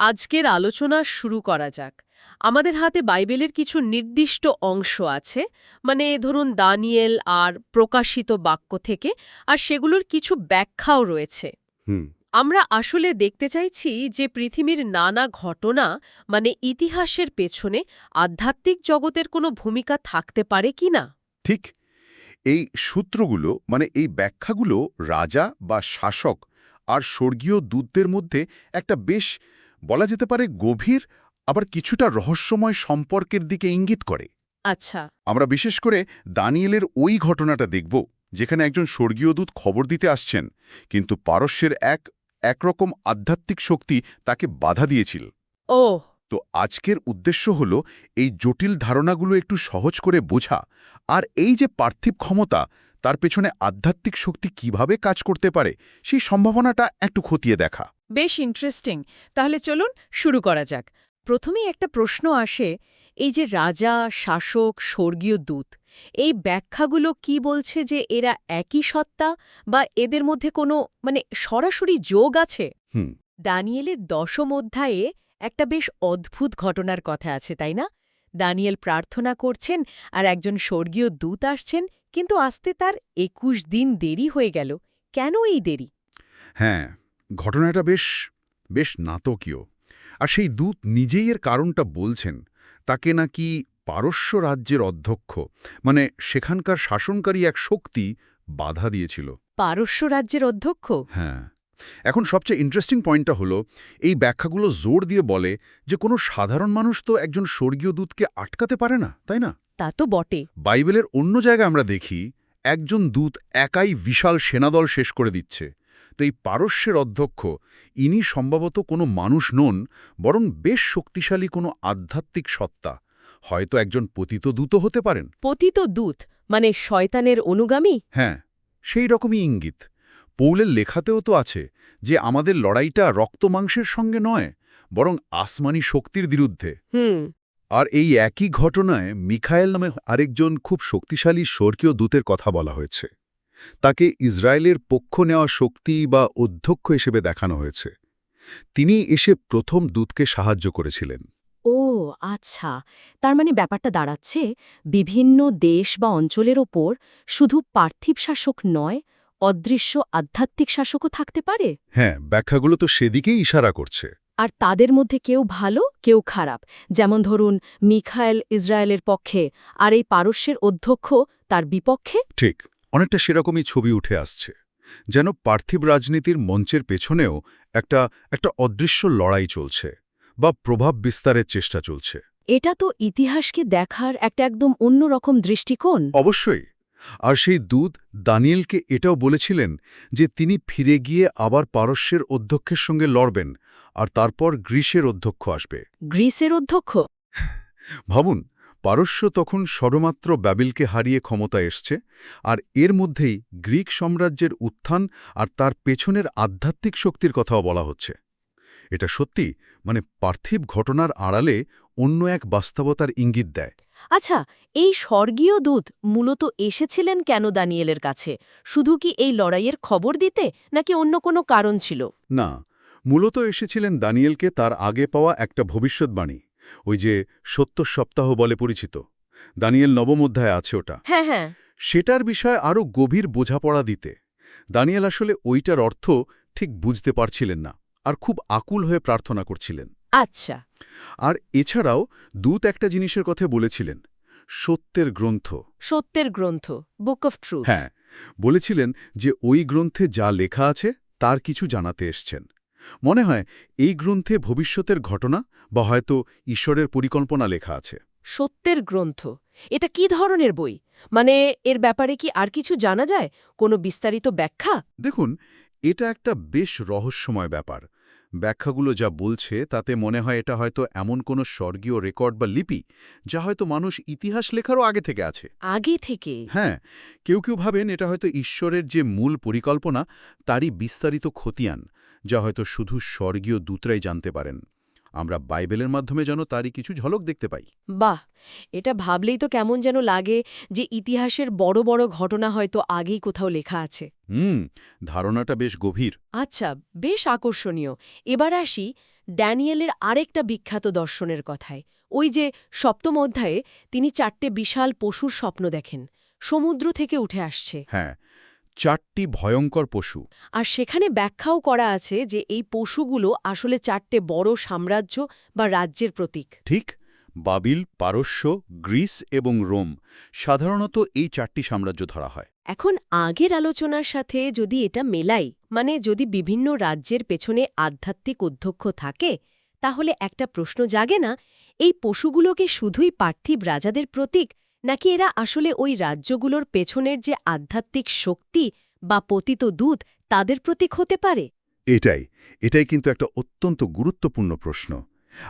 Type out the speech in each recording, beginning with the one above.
আজকের আলোচনা শুরু করা যাক। আমাদের হাতে বাইবেলের কিছু নির্দিষ্ট অংশ আছে মানে ধরুন দানিয়েল আর প্রকাশিত বাক্য থেকে আর সেগুলোর কিছু ব্যাখ্যাও রয়েছে। আমরা আসলে দেখতে চাইছি যে পৃথিবীর নানা ঘটনা মানে ইতিহাসের পেছনে আধ্যাত্মিক জগতের কোনো ভূমিকা থাকতে পারে কি না? ঠিক। এই সূত্রগুলো মানে এই ব্যাখ্যাগুলো রাজা বা শাসক আর স্বর্গীয় দূতদের মধ্যে একটা বেশ বলা যেতে পারে গভীর আবার কিছুটা রহস্যময় সম্পর্কের দিকে ইঙ্গিত করে। আচ্ছা। আমরা বিশেষ করে দানিয়েলের ওই ঘটনাটা দেখব যেখানে একজন স্বর্গীয় দূত খবর দিতে আসছেন কিন্তু পারস্যের এক একরকম আধ্যাত্মিক শক্তি তাকে বাধা দিয়েছিল। ও তো আজকের উদ্দেশ্য হল এই জটিল ধারণাগুলো একটু সহজ করে বোঝা আর এই যে পার্থিব ক্ষমতা তার পেছনে আধ্যাত্মিক শক্তি কীভাবে কাজ করতে পারে সেই সম্ভাবনাটা একটু খতিয়ে দেখা। বেশ ইন্টারেস্টিং তাহলে চলুন শুরু করা যাক। প্রথমেই একটা প্রশ্ন আসে এই যে রাজা শাসক স্বর্গীয় দূত এই ব্যাখ্যাগুলো কি বলছে যে এরা একই সত্তা বা এদের মধ্যে কোনো মানে সরাসরি যোগ আছে? দানিয়েলের দশম অধ্যায়ে একটা বেশ অদ্ভুত ঘটনার কথা আছে তাই না? দানিয়েল প্রার্থনা করছেন আর একজন স্বর্গীয় দূত আসছেন কিন্তু আসতে তার একুশ দিন দেরি হয়ে গেল। কেন এই দেরি? হ্যাঁ ঘটনাটা বেশ বেশ নাটকীয়। আর সেই দূত নিজেই এর কারণটা বলছেন তাকে নাকি পারস্য রাজ্যের অধ্যক্ষ মানে সেখানকার শাসনকারী এক শক্তি বাধা দিয়েছিল। পারস্য রাজ্যের অধ্যক্ষ? হ্যাঁ। এখন সবচেয়ে ইন্টারেস্টিং পয়েন্টটা হলো এই ব্যাখ্যাগুলো জোর দিয়ে বলে যে কোনো সাধারণ মানুষ তো একজন স্বর্গীয় দূতকে আটকাতে পারে না তাই না? তা তো বটে। বাইবেলের অন্য জায়গায় আমরা দেখি একজন দূত একাই বিশাল সেনাদল শেষ করে দিচ্ছে। তো এই পারস্যের অধ্যক্ষ ইনি সম্ভবত কোনো মানুষ নন বরং বেশ শক্তিশালী কোনো আধ্যাত্মিক সত্তা। হয়তো একজন পতিত দূত হতে পারেন। পতিত দূত? মানে শয়তানের অনুগামী? হ্যাঁ সেই রকমই ইঙ্গিত। পৌলের লেখাতেও তো আছে যে আমাদের লড়াইটা রক্তমাংসের সঙ্গে নয় বরং আসমানি শক্তির বিরুদ্ধে। হুম। আর এই একই ঘটনায় মিখায়েল নামে আরেকজন খুব শক্তিশালী স্বর্গীয় দূতের কথা বলা হয়েছে। তাকে ইসরায়েলের পক্ষ নেওয়া শক্তি বা অধ্যক্ষ হিসেবে দেখানো হয়েছে। তিনি এসে প্রথম দূতকে সাহায্য করেছিলেন। ও আচ্ছা। তার মানে ব্যাপারটা দাঁড়াচ্ছে বিভিন্ন দেশ বা অঞ্চলের ওপর শুধু পার্থিব শাসক নয় অদৃশ্য আধ্যাত্মিক শাসকও থাকতে পারে? হ্যাঁ ব্যাখ্যাগুলো তো সেদিকেই ইশারা করছে। আর তাদের মধ্যে কেউ ভালো কেউ খারাপ। যেমন ধরুন মিখায়েল ইসরায়েলের পক্ষে আর এই পারস্যের অধ্যক্ষ তার বিপক্ষে? ঠিক। অনেকটা সেরকমই ছবি উঠে আসছে যেন পার্থিব রাজনীতির মঞ্চের পেছনেও একটা একটা অদৃশ্য লড়াই চলছে বা প্রভাব বিস্তারের চেষ্টা চলছে। এটা তো ইতিহাসকে দেখার একটা একদম অন্যরকম দৃষ্টিকোণ। অবশ্যই। আর সেই দূত দানিয়েলকে এটাও বলেছিলেন যে তিনি ফিরে গিয়ে আবার পারস্যের অধ্যক্ষের সঙ্গে লড়বেন আর তারপর গ্রীসের অধ্যক্ষ আসবে। গ্রিসের অধ্যক্ষ? ভাবুন পারস্য তখন সরমাত্র ব্যাবিলকে হারিয়ে ক্ষমতা এসছে আর এর মধ্যেই গ্রিক সাম্রাজ্যের উত্থান আর তার পেছনের আধ্যাত্মিক শক্তির কথাও বলা হচ্ছে। এটা সত্যি? মানে পার্থিব ঘটনার আড়ালে অন্য এক বাস্তবতার ইঙ্গিত দেয়। আচ্ছা এই স্বর্গীয় দূত মূলত এসেছিলেন কেন দানিয়েলের কাছে? শুধু কি এই লড়াইয়ের খবর দিতে নাকি অন্য কোনো কারণ ছিল? না মূলত এসেছিলেন দানিয়েলকে তার আগে পাওয়া একটা ভবিষ্যৎবাণী। ওই যে সত্য সপ্তাহ বলে পরিচিত। দানিয়েল নবম অধ্যায় আছে ওটা। হ্যাঁ হ্যাঁ। সেটার বিষয়ে আরও গভীর বোঝাপড়া দিতে। দানিয়েল আসলে ওইটার অর্থ ঠিক বুঝতে পারছিলেন না আর খুব আকুল হয়ে প্রার্থনা করছিলেন। আচ্ছা। আর এছাড়াও দূত একটা জিনিসের কথা বলেছিলেন সত্যের গ্রন্থ। সত্যের গ্রন্থ বুক অফ ট্রুথ হ্যাঁ বলেছিলেন যে ওই গ্রন্থে যা লেখা আছে তার কিছু জানাতে এসছেন। মনে হয় এই গ্রন্থে ভবিষ্যতের ঘটনা বা হয়তো ঈশ্বরের পরিকল্পনা লেখা আছে। সত্যের গ্রন্থ। এটা কি ধরনের বই? মানে এর ব্যাপারে কি আর কিছু জানা যায়? কোনো বিস্তারিত ব্যাখ্যা? দেখুন এটা একটা বেশ রহস্যময় ব্যাপার। ব্যাখ্যাগুলো যা বলছে তাতে মনে হয় এটা হয়তো এমন কোনো স্বর্গীয় রেকর্ড বা লিপি যা হয়তো মানুষ ইতিহাস লেখারও আগে থেকে আছে। আগে থেকে? হ্যাঁ কেউ কেউ ভাবেন এটা হয়তো ঈশ্বরের যে মূল পরিকল্পনা তারই বিস্তারিত খতিয়ান যা হয়তো শুধু স্বর্গীয় দূতরাই জানতে পারেন। আমরা বাইবেলের মাধ্যমে যেন তারই কিছু ঝলক দেখতে পাই। বাহ! এটা ভাবলেই তো কেমন যেন লাগে যে ইতিহাসের বড় বড় ঘটনা হয়তো আগেই কোথাও লেখা আছে। হুম ধারণাটা বেশ গভীর। আচ্ছা বেশ আকর্ষণীয়। এবার আসি ড্যানিয়েলের আরেকটা বিখ্যাত দর্শনের কথায়। ওই যে সপ্তম অধ্যায়ে তিনি চারটে বিশাল পশুর স্বপ্ন দেখেন। সমুদ্র থেকে উঠে আসছে। হ্যাঁ চারটি ভয়ঙ্কর পশু। আর সেখানে ব্যাখ্যাও করা আছে যে এই পশুগুলো আসলে চারটে বড় সাম্রাজ্য বা রাজ্যের প্রতীক। ঠিক বাবিল পারস্য গ্রিস এবং রোম সাধারণত এই চারটি সাম্রাজ্য ধরা হয়। এখন আগের আলোচনার সাথে যদি এটা মেলাই মানে যদি বিভিন্ন রাজ্যের পেছনে আধ্যাত্মিক অধ্যক্ষ থাকে তাহলে একটা প্রশ্ন জাগে না এই পশুগুলোকে শুধুই পার্থিব রাজাদের প্রতীক নাকি এরা আসলে ওই রাজ্যগুলোর পেছনের যে আধ্যাত্মিক শক্তি বা পতিত দূত তাদের প্রতীক হতে পারে? এটাই এটাই কিন্তু একটা অত্যন্ত গুরুত্বপূর্ণ প্রশ্ন।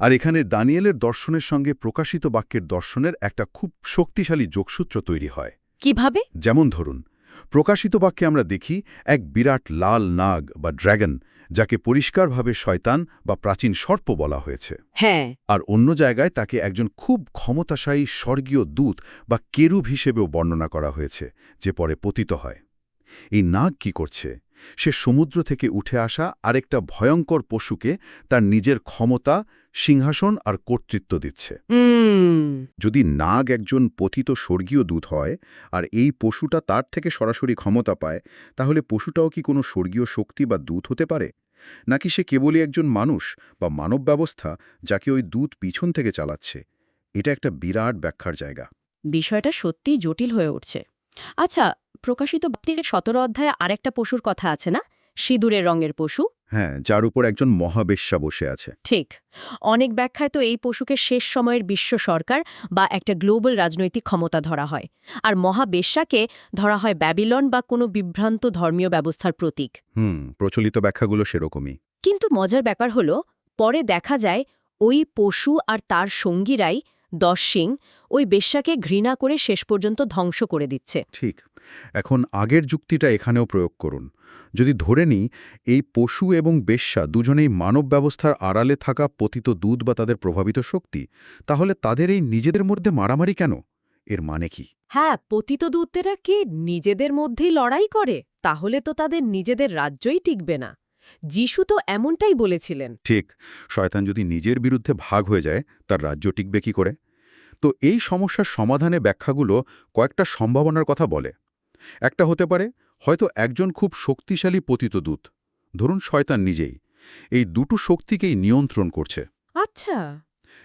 আর এখানে দানিয়েলের দর্শনের সঙ্গে প্রকাশিত বাক্যের দর্শনের একটা খুব শক্তিশালী যোগসূত্র তৈরি হয়। কীভাবে? যেমন ধরুন প্রকাশিত বাক্যে আমরা দেখি এক বিরাট লাল নাগ বা ড্র্যাগন যাকে পরিষ্কারভাবে শয়তান বা প্রাচীন সর্প বলা হয়েছে। হ্যাঁ। আর অন্য জায়গায় তাকে একজন খুব ক্ষমতাশায়ী স্বর্গীয় দূত বা কেরুব হিসেবেও বর্ণনা করা হয়েছে যে পরে পতিত হয়। এই নাগ কি করছে? সে সমুদ্র থেকে উঠে আসা আরেকটা ভয়ঙ্কর পশুকে তার নিজের ক্ষমতা সিংহাসন আর কর্তৃত্ব দিচ্ছে। যদি নাগ একজন পতিত স্বর্গীয় দূত হয় আর এই পশুটা তার থেকে সরাসরি ক্ষমতা পায় তাহলে পশুটাও কি কোনো স্বর্গীয় শক্তি বা দূত হতে পারে? নাকি সে কেবলই একজন মানুষ বা মানব ব্যবস্থা যাকে ওই দূত পিছন থেকে চালাচ্ছে? এটা একটা বিরাট ব্যাখ্যার জায়গা। বিষয়টা সত্যিই জটিল হয়ে উঠছে। আচ্ছা প্রকাশিত সতেরো অধ্যায়ে আরেকটা পশুর কথা আছে না? সিঁদুরের রঙের পশু। হ্যাঁ যার উপর একজন মহাবেশ্যা বসে আছে। ঠিক। অনেক ব্যাখ্যায় তো এই পশুকে শেষ সময়ের বিশ্ব সরকার বা একটা গ্লোবাল রাজনৈতিক ক্ষমতা ধরা হয়। আর মহাবেশ্যাকে ধরা হয় ব্যাবিলন বা কোনো বিভ্রান্ত ধর্মীয় ব্যবস্থার প্রতীক। হুম প্রচলিত ব্যাখ্যাগুলো সেরকমই। কিন্তু মজার ব্যাপার হল পরে দেখা যায় ওই পশু আর তার সঙ্গীরাই দশ সিং ওই বেশ্যাকে ঘৃণা করে শেষ পর্যন্ত ধ্বংস করে দিচ্ছে। ঠিক। এখন আগের যুক্তিটা এখানেও প্রয়োগ করুন। যদি ধরে নিই এই পশু এবং বেশ্যা দুজনেই মানব ব্যবস্থার আড়ালে থাকা পতিত দুধ বা তাদের প্রভাবিত শক্তি তাহলে তাদের এই নিজেদের মধ্যে মারামারি কেন? এর মানে কি? হ্যাঁ পতিত দূতেরা কি নিজেদের মধ্যেই লড়াই করে? তাহলে তো তাদের নিজেদের রাজ্যই টিকবে না। যিশু তো এমনটাই বলেছিলেন। ঠিক শয়তান যদি নিজের বিরুদ্ধে ভাগ হয়ে যায় তার রাজ্য টিকবে কি করে? তো এই সমস্যার সমাধানে ব্যাখ্যাগুলো কয়েকটা সম্ভাবনার কথা বলে। একটা হতে পারে হয়তো একজন খুব শক্তিশালী পতিত দূত। ধরুন শয়তান নিজেই। এই দুটো শক্তিকেই নিয়ন্ত্রণ করছে। আচ্ছা।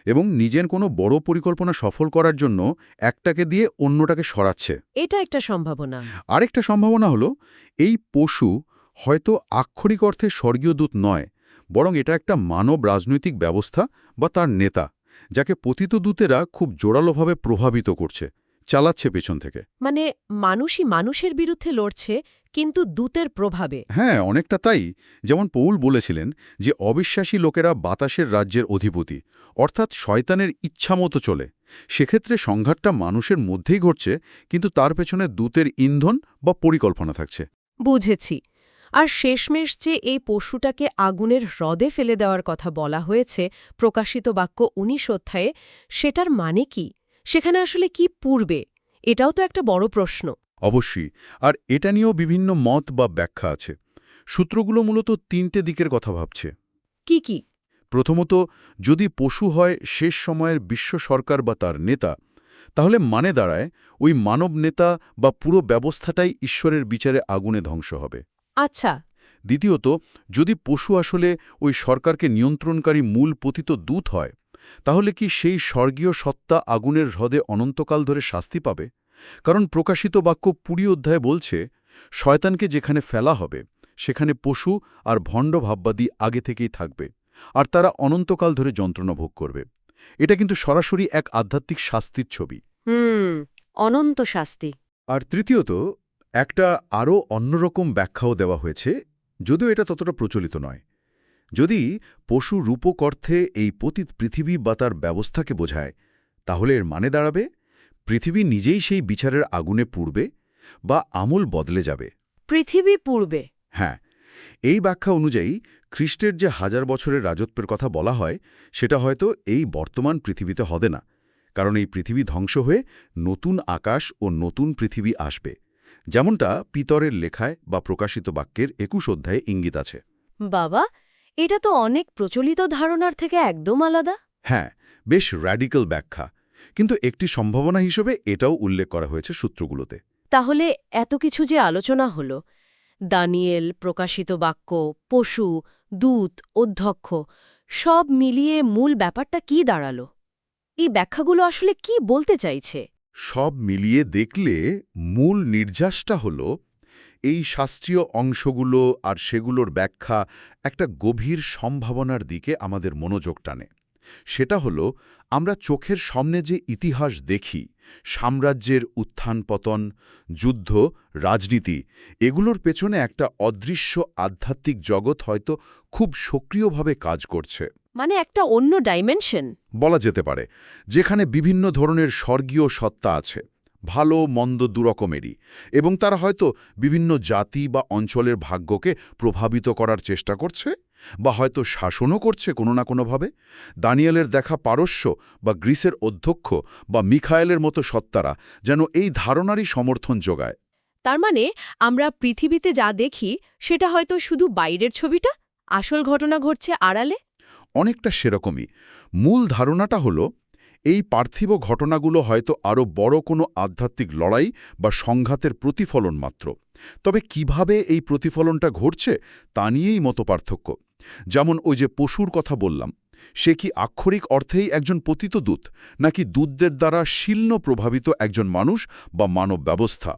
এবং নিজের কোনো বড় পরিকল্পনা সফল করার জন্য একটাকে দিয়ে অন্যটাকে সরাচ্ছে। এটা একটা সম্ভাবনা। আরেকটা সম্ভাবনা হলো এই পশু হয়তো আক্ষরিক অর্থে স্বর্গীয় দূত নয় বরং এটা একটা মানব রাজনৈতিক ব্যবস্থা বা তার নেতা যাকে পতিত দূতেরা খুব জোরালোভাবে প্রভাবিত করছে। চালাচ্ছে পেছন থেকে। মানে মানুষই মানুষের বিরুদ্ধে লড়ছে কিন্তু দূতের প্রভাবে। হ্যাঁ অনেকটা তাই। যেমন পৌল বলেছিলেন যে অবিশ্বাসী লোকেরা বাতাসের রাজ্যের অধিপতি অর্থাৎ শয়তানের ইচ্ছামতো চলে। সেক্ষেত্রে সংঘাতটা মানুষের মধ্যেই ঘটছে কিন্তু তার পেছনে দূতের ইন্ধন বা পরিকল্পনা থাকছে। বুঝেছি। আর শেষমেশ যে এই পশুটাকে আগুনের হ্রদে ফেলে দেওয়ার কথা বলা হয়েছে প্রকাশিত বাক্য উনিশ অধ্যায়ে সেটার মানে কি? সেখানে আসলে কি পূর্বে? এটাও তো একটা বড় প্রশ্ন। অবশ্যই। আর এটা নিয়েও বিভিন্ন মত বা ব্যাখ্যা আছে। সূত্রগুলো মূলত তিনটে দিকের কথা ভাবছে। কি কি? প্রথমত যদি পশু হয় শেষ সময়ের বিশ্ব সরকার বা তার নেতা তাহলে মানে দাঁড়ায় ওই মানব নেতা বা পুরো ব্যবস্থাটাই ঈশ্বরের বিচারে আগুনে ধ্বংস হবে। আচ্ছা। দ্বিতীয়ত যদি পশু আসলে ওই সরকারকে নিয়ন্ত্রণকারী মূল পতিত দূত হয় তাহলে কি সেই স্বর্গীয় সত্তা আগুনের হ্রদে অনন্তকাল ধরে শাস্তি পাবে? কারণ প্রকাশিত বাক্য পুরী অধ্যায় বলছে শয়তানকে যেখানে ফেলা হবে সেখানে পশু আর ভণ্ড ভাববাদী আগে থেকেই থাকবে আর তারা অনন্তকাল ধরে যন্ত্রণা ভোগ করবে। এটা কিন্তু সরাসরি এক আধ্যাত্মিক শাস্তির ছবি। হুম অনন্ত শাস্তি। আর তৃতীয়ত একটা আরও অন্যরকম ব্যাখ্যাও দেওয়া হয়েছে যদিও এটা ততটা প্রচলিত নয়। যদি পশু রূপক অর্থে এই পতিত পৃথিবী বা তার ব্যবস্থাকে বোঝায় তাহলে এর মানে দাঁড়াবে পৃথিবী নিজেই সেই বিচারের আগুনে পুড়বে বা আমূল বদলে যাবে। পৃথিবী পূর্বে হ্যাঁ এই ব্যাখ্যা অনুযায়ী খ্রিস্টের যে হাজার বছরের রাজত্বের কথা বলা হয় সেটা হয়তো এই বর্তমান পৃথিবীতে হবে না কারণ এই পৃথিবী ধ্বংস হয়ে নতুন আকাশ ও নতুন পৃথিবী আসবে যেমনটা পিতরের লেখায় বা প্রকাশিত বাক্যের একুশ অধ্যায়ে ইঙ্গিত আছে। বাবা এটা তো অনেক প্রচলিত ধারণার থেকে একদম আলাদা। হ্যাঁ বেশ র্যাডিক্যাল ব্যাখ্যা। কিন্তু একটি সম্ভাবনা হিসেবে এটাও উল্লেখ করা হয়েছে সূত্রগুলোতে। তাহলে এত কিছু যে আলোচনা হলো দানিয়েল প্রকাশিত বাক্য পশু দূত অধ্যক্ষ সব মিলিয়ে মূল ব্যাপারটা কি দাঁড়াল? এই ব্যাখ্যাগুলো আসলে কি বলতে চাইছে? সব মিলিয়ে দেখলে মূল নির্যাসটা হল এই শাস্ত্রীয় অংশগুলো আর সেগুলোর ব্যাখ্যা একটা গভীর সম্ভাবনার দিকে আমাদের মনোযোগ টানে। সেটা হল আমরা চোখের সামনে যে ইতিহাস দেখি সাম্রাজ্যের উত্থান পতন যুদ্ধ রাজনীতি এগুলোর পেছনে একটা অদৃশ্য আধ্যাত্মিক জগৎ হয়তো খুব সক্রিয়ভাবে কাজ করছে। মানে একটা অন্য ডাইমেনশন বলা যেতে পারে যেখানে বিভিন্ন ধরনের স্বর্গীয় সত্তা আছে। ভালো মন্দ দুরকমেরই এবং তারা হয়তো বিভিন্ন জাতি বা অঞ্চলের ভাগ্যকে প্রভাবিত করার চেষ্টা করছে বা হয়তো শাসনও করছে কোনো না কোনোভাবে। দানিয়েলের দেখা পারস্য বা গ্রিসের অধ্যক্ষ বা মিখায়েলের মতো সত্তারা যেন এই ধারণারই সমর্থন যোগায়। তার মানে আমরা পৃথিবীতে যা দেখি সেটা হয়তো শুধু বাইরের ছবিটা? আসল ঘটনা ঘটছে আড়ালে? অনেকটা সেরকমই। মূল ধারণাটা হলো এই পার্থিব ঘটনাগুলো হয়তো আরও বড় কোনো আধ্যাত্মিক লড়াই বা সংঘাতের প্রতিফলন মাত্র। তবে কীভাবে এই প্রতিফলনটা ঘটছে তা নিয়েই মতপার্থক্য। যেমন ওই যে পশুর কথা বললাম, সে কি আক্ষরিক অর্থেই একজন পতিত দূত, নাকি দূতদের দ্বারা শীর্ণ প্রভাবিত একজন মানুষ বা মানব ব্যবস্থা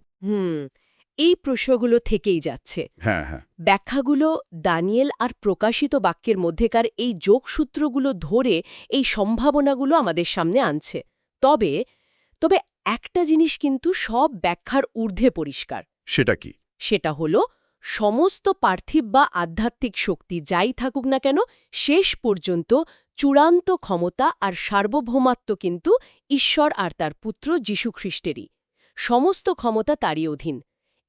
এই প্রশ্নগুলো থেকেই যাচ্ছে। হ্যাঁ হ্যাঁ। ব্যাখ্যাগুলো দানিয়েল আর প্রকাশিত বাক্যের মধ্যেকার এই যোগসূত্রগুলো ধরে এই সম্ভাবনাগুলো আমাদের সামনে আনছে। তবে তবে একটা জিনিস কিন্তু সব ব্যাখ্যার ঊর্ধ্বে পরিষ্কার। সেটা কি? সেটা হলো সমস্ত পার্থিব বা আধ্যাত্মিক শক্তি যাই থাকুক না কেন শেষ পর্যন্ত চূড়ান্ত ক্ষমতা আর সার্বভৌমাত্ম কিন্তু ঈশ্বর আর তার পুত্র যীশুখ্রিস্টেরই। সমস্ত ক্ষমতা তারই অধীন।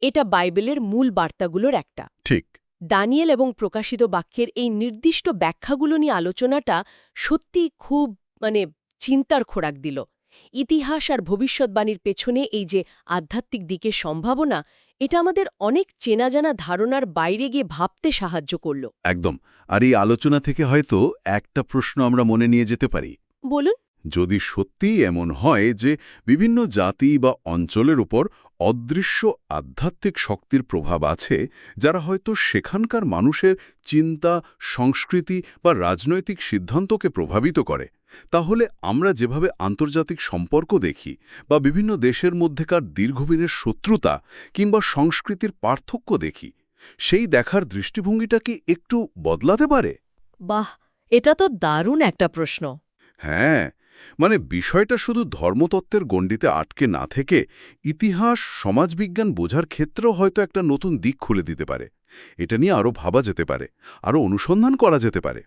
এটা বাইবেলের মূল বার্তাগুলোর একটা। ঠিক। দানিয়েল এবং প্রকাশিত বাক্যের এই নির্দিষ্ট ব্যাখ্যাগুলো নিয়ে আলোচনাটা সত্যি খুব মানে চিন্তার খোরাক দিল। ইতিহাস আর ভবিষ্যৎবাণীর পেছনে এই যে আধ্যাত্মিক দিকের সম্ভাবনা এটা আমাদের অনেক চেনা জানা ধারণার বাইরে গিয়ে ভাবতে সাহায্য করল। একদম। আর এই আলোচনা থেকে হয়তো একটা প্রশ্ন আমরা মনে নিয়ে যেতে পারি। বলুন। যদি সত্যিই এমন হয় যে বিভিন্ন জাতি বা অঞ্চলের উপর অদৃশ্য আধ্যাত্মিক শক্তির প্রভাব আছে যারা হয়তো সেখানকার মানুষের চিন্তা সংস্কৃতি বা রাজনৈতিক সিদ্ধান্তকে প্রভাবিত করে তাহলে আমরা যেভাবে আন্তর্জাতিক সম্পর্ক দেখি বা বিভিন্ন দেশের মধ্যেকার দীর্ঘদিনের শত্রুতা কিংবা সংস্কৃতির পার্থক্য দেখি সেই দেখার দৃষ্টিভঙ্গিটা কি একটু বদলাতে পারে? বাহ! এটা তো দারুণ একটা প্রশ্ন। হ্যাঁ মানে বিষয়টা শুধু ধর্মতত্ত্বের গণ্ডিতে আটকে না থেকে ইতিহাস, সমাজবিজ্ঞান বোঝার ক্ষেত্রেও হয়তো একটা নতুন দিক খুলে দিতে পারে। এটা নিয়ে আরও ভাবা যেতে পারে আরও অনুসন্ধান করা যেতে পারে।